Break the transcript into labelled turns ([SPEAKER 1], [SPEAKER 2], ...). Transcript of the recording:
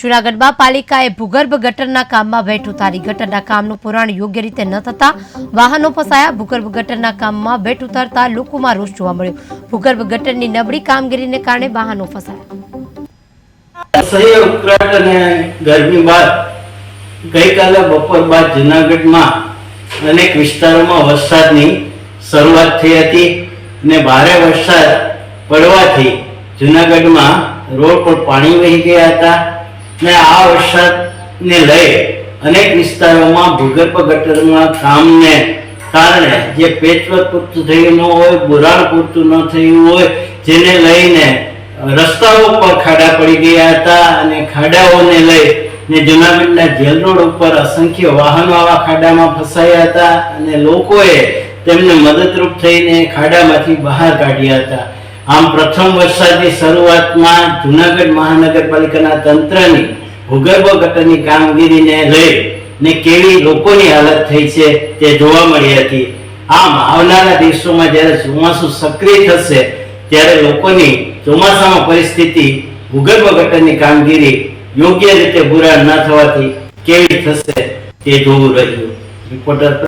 [SPEAKER 1] જૂનાગઢમાં પાલિકાએ ભૂગર્ભ ગટરના કામમાં વેઠ ઉતારી. ગટરના કામનું પુરાણ યોગ્ય રીતે ન થતા વાહનો ફસાયા. ભૂગર્ભ ગટરના કામમાં વેઠ ઉતારતા લોકોમાં રોષ જોવા મળ્યો. ભૂગર્ભ ગટરની નબળી કામગીરીને કારણે વાહનો ફસાયા.
[SPEAKER 2] અસહ્ય ઉકળાટ અને ગરમી બાદ ગઈકાલે બપોર બાદ જૂનાગઢમાં અનેક વિસ્તારોમાં વરસાદની શરૂઆત થઈ હતી અને ભારે વરસાદ પડવાથી જૂનાગઢમાં રોડ પર પાણી વહી ગયા હતા. અને આ વરસાદને લઈ અનેક વિસ્તારોમાં ભૂગર્ભ ગટરના કામને કારણે જે પેચવર્ક પૂરતું થયું ન હોય, બુરાણ પૂરતું ન થયું હોય, જેને લઈને રસ્તાઓ પર ખાડા પડી ગયા હતા અને ખાડાઓને લઈ ને જૂનાગઢના જેલ રોડ ઉપર અસંખ્ય વાહનો આવા ખાડામાં ફસાયા હતા અને લોકોએ તેમને મદદરૂપ થઈને ખાડામાંથી બહાર કાઢ્યા હતા. આમ પ્રથમ વરસાદની શરૂઆતમાં જુનાગઢ મહાનગરપાલિકાના તંત્રની ભૂગર્ભ ગટરની કામગીરીને લઈ ને કેવી લોકોની હાલત થઈ છે તે જોવા મળી હતી. આમ આવનારા દિવસોમાં જ્યારે ચોમાસું સક્રિય થશે, ત્યારે લોકોની ચોમાસામાં પરિસ્થિતિ ભૂગર્ભ ગટરની કામગીરી યોગ્ય રીતે પૂરા ન થવાથી કેવી થશે તે જોવું રહ્યું. રિપોર્ટર